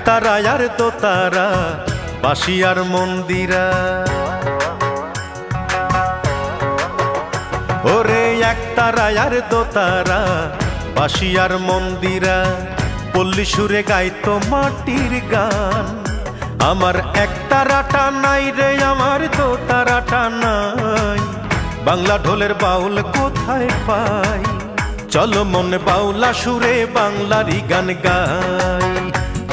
একতারা আর দোতারা বাসিয়ার মন্দিরা। ওরে একতারা আর দোতারা বাসিয়ার মন্দিরা। পল্লী সুরে গাইতো মাটির গান, আমার একতারাটা নাই রে, আমার দোতারাটা নাই। বাংলা ঢোলের বাউল কোথায় পাই? চলো মনে বাউলা সুরে বাংলারই গান গাই।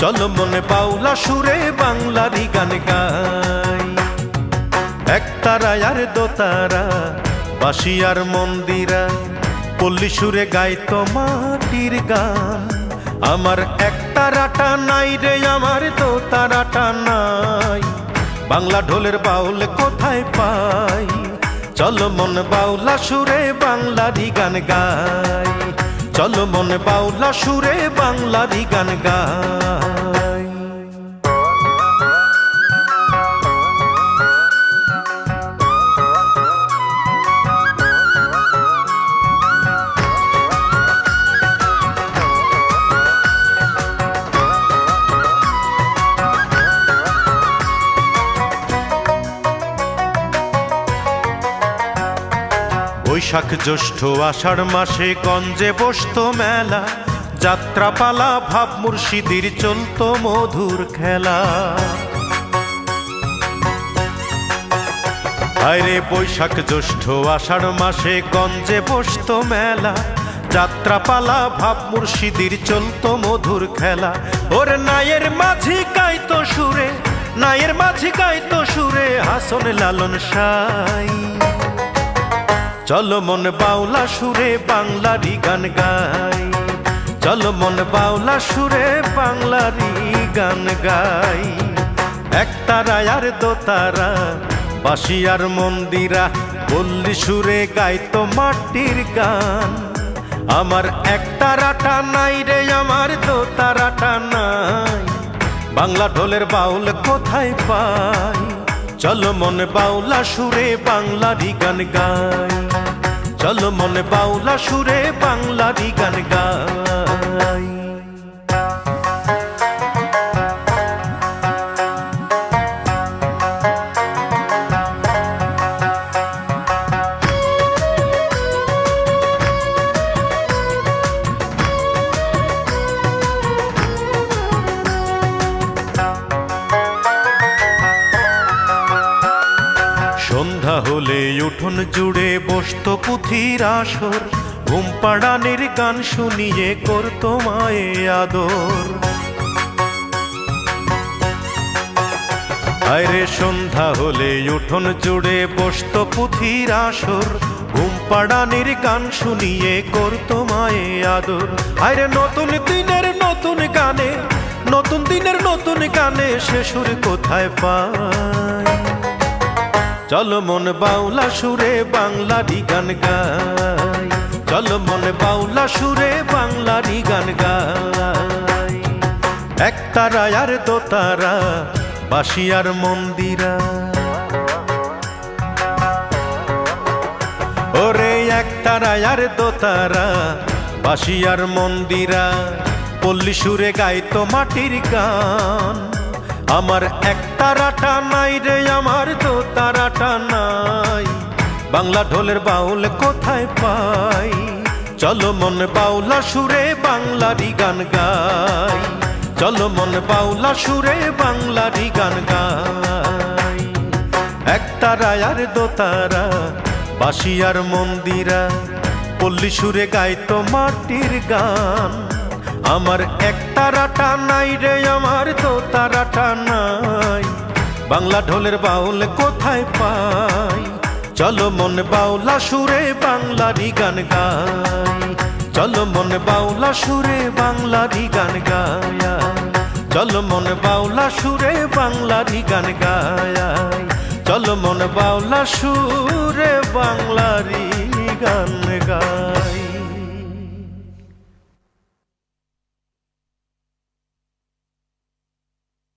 চলো মনে বাউলা সুরে বাংলারই গান গাই। একতারা আর দোতারা বাসিয়ার মন্দিরা, পল্লী সুরে গাইতো মাটির গান। আমার একতারাটা নাই রে, আমার দোতারাটা নাই। বাংলা ঢোলের বাউল কোথায় পাই? চলো মন বাউলা সুরে বাংলারই গান গাই। চলো মন বাউলা সুরে বাংলারি গান গাই বৈশাখ জ্যৈষ্ঠ আষাঢ় মাসে গঞ্জে বসত মেলা। যাত্রাপালা, ভাব মুর্শিদির চলত মধুর খেলা। আরে বৈশাখ জ্যৈষ্ঠ আষাঢ় মাসে গঞ্জে বসত মেলা। যাত্রাপালা, ভাব মুর্শিদির চলত মধুর খেলা। ওর নায়ের মাঝি গাইতো সুরে, নায়ের মাঝি গাইতো সুরে, হাসন লালন সাই। চলো মন বাউলা সুরে বাংলারই গান গাই। চলো মন বাউলা সুরে বাংলারই গান গাই। একতারা আর দোতারা বাসিয়ার মন্দিরা পল্লী সুরে গাইতো মাটির গান। আমার একতারাটা নাই রে, আমার দোতারাটা নাই। বাংলা ঢোলের বাউল কোথায় পাই? চলো মনে বাউলা সুরে বাংলারই গান গাই। চলো মনে বাউলা সুরে বাংলারি গান গাই। সন্ধ্যা হলে উঠোন জুড়ে বসত পুথির আসর। ঘুম গান শুনিয়ে করত মায়ে আদর। আরে সন্ধ্যা হলে উঠোন জুড়ে বসত পুথির আসর। ঘুম পাড়ানের গান শুনিয়ে করত মায়ে আদর। আরে নতুন দিনের নতুন গানে, নতুন দিনের নতুন গানে সে কোথায় পায়? চলো মন বাউলা সুরে বাংলারই গান গাই। চলো মন বাউলা সুরে বাংলারই গান গাই। একতারা আর দোতারা বাসিয়ার মন্দিরা। ওরে একতারা আর দোতারা বাসিয়ার মন্দিরা। পল্লী সুরে গাইতো মাটির গান। আমার একতারাটা নাই রে আমার দোতারাটা নাই। বাংলা ঢোলের বাউল কোথায় পাই? চলো মন বাউলা সুরে বাংলারই গান গাই। চলো মন বাউলা সুরে বাংলারই গান গাই। একতারা আর দোতারা বাসিয়ার মন্দিরা, পল্লী সুরে গাইতো মাটির গান। আমার একতারাটা নাই রে, আমার দোতারাটা নাই। বাংলা ঢোলের বাউল কোথায় পাই? চলো মন বাউলা সুরে বাংলারই গান গাই। চলো মন বাউলা সুরে বাংলারই গান গায়া চলো মন বাউলা সুরে বাংলারই গান গায় চলো মন বাউলা সুরে বাংলারই গান